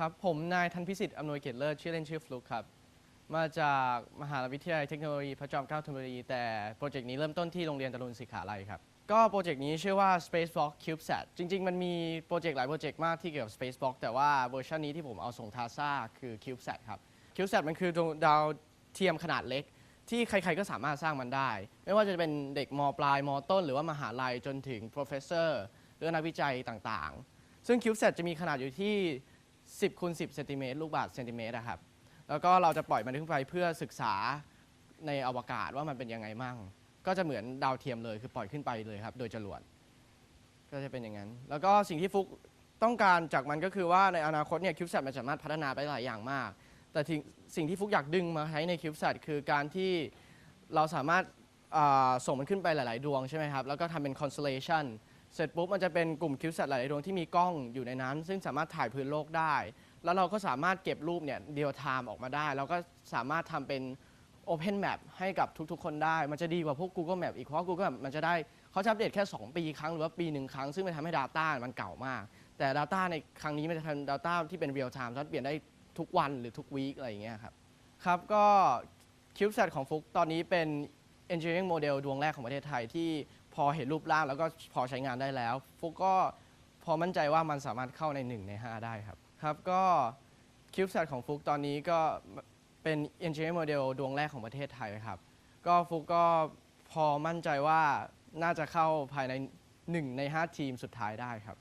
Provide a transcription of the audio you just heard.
ครับผมนายทันพิสิทธิ์อำนวยเกียรติเลิศชื่อเล่นชื่อฟลุกครับ มาจากมหาวิทยาลัยเทคโนโลยีพระจอมเกล้าธนบุรีแต่โปรเจกต์นี้เริ่มต้นที่โรงเรียนตรุณศิขาลัยครับ ก็โปรเจกต์นี้ชื่อว่า Spacewalk CubeSat จริง ๆ มันมีโปรเจกต์หลายโปรเจกต์มากที่เกี่ยวกับ Spacewalk แต่ว่าเวอร์ชันนี้ที่ผมเอาส่งทาซ่าคือ CubeSat ครับ CubeSat มันคือดวงดาวเทียมขนาดเล็ก ที่ใคร ๆ ก็สามารถสร้างมันได้ ไม่ว่าจะเป็นเด็กมปลายมต้น หรือว่ามหาลัยจนถึง professor หรือนักวิจัยต่างๆ ซึ่ง CubeSat จะมีขนาดอยู่ที่ 10คูณ10เซนติเมตรลูกบาศก์เซนติเมตรนะครับ แล้วก็เราจะปล่อยมันขึ้นไปเพื่อศึกษาในอวกาศว่ามันเป็นยังไงมั่ง ก็จะเหมือนดาวเทียมเลยคือปล่อยขึ้นไปเลยครับ โดยจรวดก็จะเป็นอย่างนั้น แล้วก็สิ่งที่ฟุกต้องการจากมันก็คือว่าในอนาคตเนี่ยคิวบแซมันสามารถพัฒนาไปหลายอย่างมาก แต่สิ่งที่ฟุกอยากดึงมาใช้ในคิวบแซคือการที่เราสามารถส่งมันขึ้นไปหลาย ๆ ดวงใช่ไหมครับ แล้วก็ทำเป็น constellation เสร็จปุ๊บมันจะเป็นกลุ่มคิวแซหลายดวงที่มีกล้องอยู่ในนั้น ซึ่งสามารถถ่ายพื้นโลกได้ แล้วเราก็สามารถเก็บรูปเนี่ยเดียวไทม์ออกมาได้ แล้วก็สามารถทำเป็น Open Map ให้กับทุกๆ คนได้ มันจะดีกว่าพวก Google Map อีก เพราะ Google Map มันจะได้เขาจะอัปเดตแค่ 2 ปีครั้งหรือว่าปีหนึ่งครั้ง ซึ่งมันทำให้ Data มันเก่ามาก แต่ Data ในครั้งนี้มันจะทำ Data ที่เป็น Real Time สามารถเปลี่ยนได้ทุกวันหรือทุกวีคอะไรอย่างเงี้ยครับ ครับก็ CubeSat ของฟุกตอนนี้เป็น Engineering Model ดวงแรกของประเทศไทยที่พอเห็นรูปร่างแล้วก็พอใช้งานได้แล้วฟุกก็พอมั่นใจว่ามันสามารถเข้าใน 1 ใน 5 ได้ครับ ครับก็ CubeSat ของฟุกตอนนี้ก็เป็น Engineering Model ดวงแรกของประเทศไทยครับ ก็ฟุกก็พอมั่นใจว่าน่าจะเข้าภายใน 1 ใน 5 ทีมสุดท้ายได้ครับ